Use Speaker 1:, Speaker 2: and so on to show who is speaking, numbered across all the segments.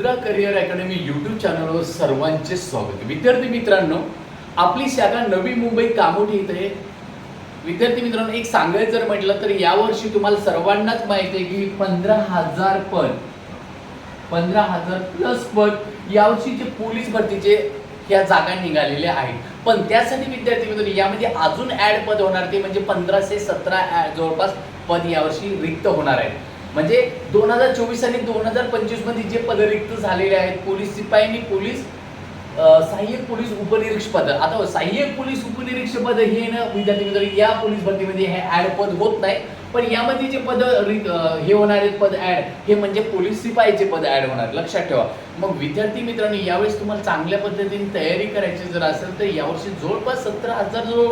Speaker 1: मित्रा career academy YouTube चॅनलवर सर्वांचे स्वागत. विद्यार्थी मित्रांनो आपली शाखा नवी मुंबई कामोठी इथे विद्यार्थी मित्रांनो एक सांगायचं जर म्हटलं तर यावर्षी तुम्हाला सर्वांनाच माहिती आहे की पंधरा हजार पद पंधरा हजार प्लस पद यावर्षीचे पोलीस भरतीचे या जागा निघालेल्या आहेत. पण त्यासाठी विद्यार्थी मित्रांनो यामध्ये अजून ॲड पद होणार ते म्हणजे पंधराशे सतरा जवळपास पद यावर्षी रिक्त होणार आहे म्हणजे दोन हजार चोवीस आणि दोन हजार पंचवीसमध्ये जे पद रिक्त झालेले आहेत पोलीस शिपाई आणि पोलीस सहाय्यक पोलीस उपनिरीक्षक पद. आता सहाय्यक पोलीस उपनिरीक्षक पद हे ना विद्यार्थी मित्र या पोलीस भरतीमध्ये हे ऍड पद होत नाही. पण यामध्ये जे पद हे होणार हे होणारे पद ऍड हे म्हणजे पोलीस शिपाईचे पद ऍड होणार. लक्षात ठेवा. मग विद्यार्थी मित्रांनो यावेळेस तुम्हाला चांगल्या पद्धतीने तयारी करायची जर असेल तर यावर्षी जवळपास सतरा हजार जो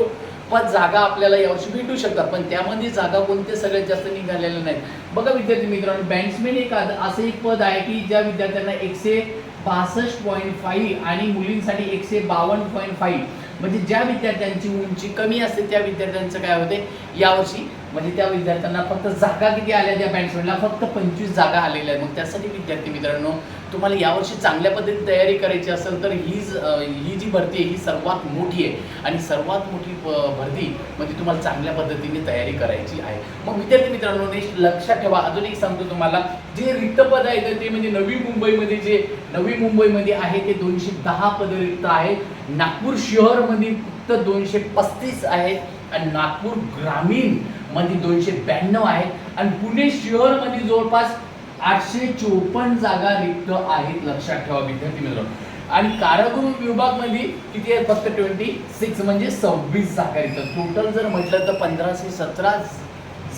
Speaker 1: पद जागा आपल्याला यावर्षी भेटू शकतात पण त्यामध्ये जागा कोणते सगळ्यात जास्त निघालेल्या नाहीत. बघा विद्यार्थी मित्रांनो बँड्समॅन एक असं एक पद आहे की ज्या विद्यार्थ्यांना एकशे बासष्ट पॉईंट फाईव्ह आणि मुलींसाठी एकशे बावन्न पॉईंट फाईव्ह म्हणजे ज्या विद्यार्थ्यांची उंची कमी असते त्या विद्यार्थ्यांचं काय होते? यावर्षी म्हणजे त्या विद्यार्थ्यांना फक्त जागा किती आल्या त्या बँक्समॅनला फक्त पंचवीस जागा आलेल्या आहेत. मग त्यासाठी विद्यार्थी मित्रांनो तुम्हाला यावर्षी चांगल्या पद्धतीने तयारी करायची असेल तर ही ही जी भरती आहे ही सर्वात मोठी आहे. आणि सर्वात मोठी भरती म्हणजे तुम्हाला चांगल्या पद्धतीने तयारी करायची आहे. मग विद्यार्थी मित्रांनो नेक्स्ट लक्षात ठेवा. अजून एक सांगतो तुम्हाला जे रिक्त पद आहेत ते म्हणजे नवी मुंबईमध्ये जे नवी मुंबईमध्ये आहे ते दोनशे दहा पद रिक्त आहे नागपूर शहरमध्ये फक्त दोनशे पस्तीस आहेत. आणि नागपूर ग्रामीण मध्ये दोनशे ब्याण्णव आहेत आणि पुणे शहरमध्ये जवळपास आठशे चोपन्न जागा रिक्त आहेत लक्षात ठेवा विद्यार्थी मित्रांनो. आणि कारागृह विभागमध्ये किती आहे फक्त ट्वेंटी सिक्स म्हणजे सव्वीस जागा रिक्त. टोटल जर म्हटलं तर पंधराशे सतरा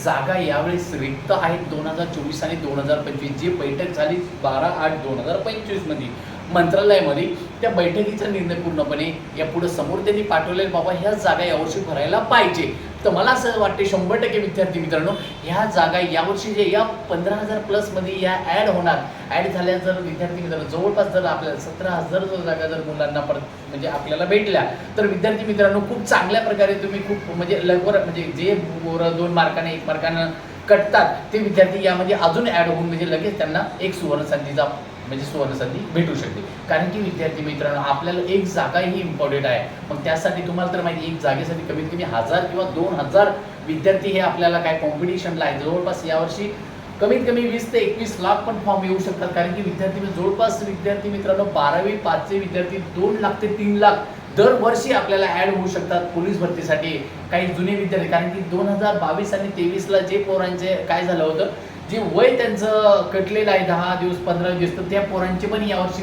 Speaker 1: जागा यावेळेस रिक्त आहेत दोन हजार चोवीस आणि दोन हजार पंचवीस. जी बैठक झाली बारा आठ दोन हजार पंचवीसमध्ये मंत्रालयामध्ये. त्या बैठकीचा निर्णय पूर्णपणे या पुढे समोर त्यांनी पाठवले बाबा ह्या जागा यावर्षी भरायला पाहिजे. तर मला असं वाटते शंभर टक्के विद्यार्थी मित्रांनो ह्या जागा यावर्षी जे या पंधरा हजार प्लसमध्ये या ॲड होणार ॲड झाल्या जर विद्यार्थी मित्रांनो जवळपास जर आपल्याला सतरा हजार जर जागा जर मुलांना परत म्हणजे आपल्याला भेटल्या तर विद्यार्थी मित्रांनो खूप चांगल्या प्रकारे तुम्ही खूप म्हणजे लवकर म्हणजे जे पोरं दोन मार्काने एक मार्कानं कटतात ते विद्यार्थी यामध्ये अजून ॲड होऊन म्हणजे लगेच त्यांना एक सुवर्ण संधीचा म्हणजे सुवर्णसंधी भेटू शकते. कारण की विद्यार्थी मित्रांनो आपल्याला एक जागा ही इम्पॉर्टंट आहे. मग त्यासाठी तुम्हाला तर माहिती एक जागेसाठी कमीत कमी हजार किंवा दोन हजार विद्यार्थी हे आपल्याला काय कॉम्पिटिशनला आहे. जवळपास यावर्षी कमीत कमी वीस ते एकवीस लाख पण फॉर्म येऊ शकतात. कारण की विद्यार्थी जवळपास विद्यार्थी मित्रांनो बारावी पाचचे विद्यार्थी दोन लाख ते तीन लाख दरवर्षी आपल्याला ॲड होऊ शकतात पोलीस भरतीसाठी. काही जुने विद्यार्थी कारण की दोन हजार बावीस आणि तेवीसला जे पोरांचे काय झालं होतं जे वय त्यांचं कटलेलं आहे दहा दिवस पंधरा दिवस तर त्या पोरांचे पण यावर्षी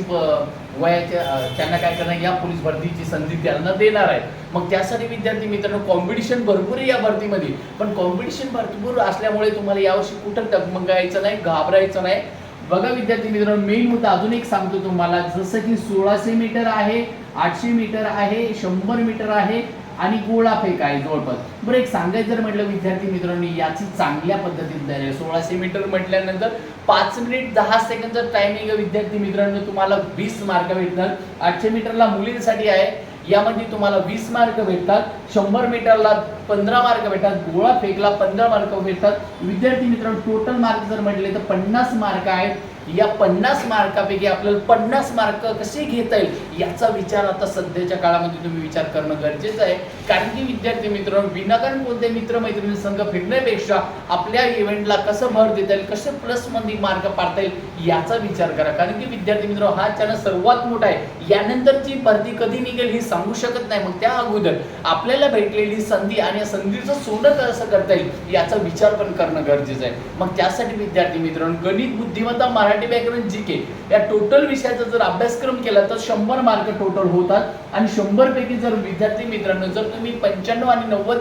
Speaker 1: वयाच्या त्यांना काय करणार या पोलीस भरतीची संधी त्यांना देणार आहे. मग त्यासाठी विद्यार्थी मित्रांनो कॉम्पिटिशन भरपूर आहे या भरतीमध्ये. पण कॉम्पिटिशन भरपूर असल्यामुळे तुम्हाला यावर्षी कुठं डगमगायचं नाही घाबरायचं नाही. बघा विद्यार्थी मित्रांनो मेन मुद्दा अजून एक सांगतो तुम्हाला. जसं की सोळाशे मीटर आहे आठशे मीटर आहे शंभर मीटर आहे आणि गोळा फेक आहे जवळपास. बरं एक सांगायचं जर म्हटलं विद्यार्थी मित्रांनी याची चांगल्या पद्धतीने तयारी सोळाशे मीटर म्हटल्यानंतर पाच मिनिट दहा सेकंडचं टायमिंग विद्यार्थी मित्रांनो तुम्हाला वीस मार्क भेटणार. आठशे मीटरला मुलींसाठी आहे. यामध्ये तुम्हाला वीस मार्क भेटतात. शंभर मीटरला पंधरा मार्क भेटतात. गोळा फेकला पंधरा मार्क भेटतात. विद्यार्थी मित्रांनो टोटल मार्क जर म्हटले तर पन्नास मार्क आहेत. या पन्नास मार्कापैकी आपल्याला पन्नास मार्क कसे घेता येईल याचा विचार आता सध्याच्या काळामध्ये तुम्ही विचार करणं गरजेचं आहे. कारण की विद्यार्थी मित्र विनाकारण मित्र मित्रमैत्रिणी संघ फिरण्यापेक्षा आपल्या इव्हेंटला कसं भर देता येईल कसं प्लसमध्ये मार्क पाडता येईल याचा विचार करा. कारण की विद्यार्थी मित्र हा चॅनल सर्वात मोठा आहे. यानंतरची भरती कधी निघेल हे सांगू शकत नाही. मग त्या अगोदर आपल्याला भेटलेली संधी आणि या संधीचं सोनं कसं करता येईल याचा विचार पण करणं गरजेचं आहे. मग त्यासाठी विद्यार्थी मित्रांनो गणित बुद्धिमत्ता मराठी व्याकरण जी के या टोटल विषयाचा जर अभ्यासक्रम केला तर शंभर मार्क टोटल होतात. आणि शंभर पैकी जर विद्यार्थी मित्रांनो जर तुम्ही पंच्याण्णव आणि नव्वद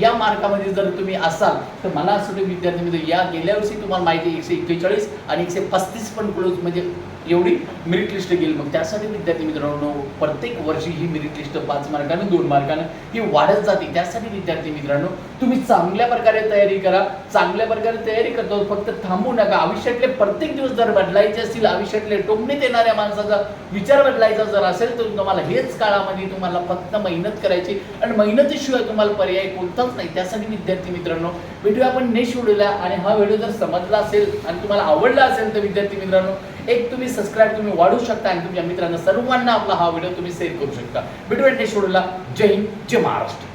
Speaker 1: या मार्कामध्ये जर तुम्ही असाल तर मला असं वाटतं विद्यार्थी मित्र या गेल्या वर्षी तुम्हाला माहिती एकशे एक्केचाळीस आणि एकशे पस्तीस पण क्लोज म्हणजे एवढी मेरिट लिस्ट गेली. मग त्यासाठी विद्यार्थी मित्रांनो प्रत्येक वर्षी ही मेरिट लिस्ट पाच मार्कानं दोन मार्कानं ही वाढत जाते. त्यासाठी विद्यार्थी मित्रांनो तुम्ही चांगल्या प्रकारे तयारी करा. चांगल्या प्रकारे तयारी करतो फक्त थांबू नका. आयुष्यातले प्रत्येक दिवस जर बदलायचे असतील आयुष्यातले टोमणीत येणाऱ्या माणसाचा विचार बदलायचा जर असेल तर तुम्हाला हेच काळामध्ये तुम्हाला फक्त मेहनत करायची आणि मेहनतीशिवाय तुम्हाला पर्याय कोणता कोणताच नाही. त्यासाठी विद्यार्थी मित्रांनो व्हिडिओ आपण नेक्स्ट व्हिडिओला आणि हा व्हिडिओ जर समजला असेल आणि तुम्हाला आवडला असेल तर विद्यार्थी मित्रांनो एक तुम्ही सबस्क्राईब तुम्ही वाढवू शकता आणि तुमच्या मित्रांना सर्वांना आपला हा व्हिडिओ तुम्ही शेअर करू शकता. व्हिडिओ नेक्स्ट व्हिडिओला. जय हिंद जय महाराष्ट्र.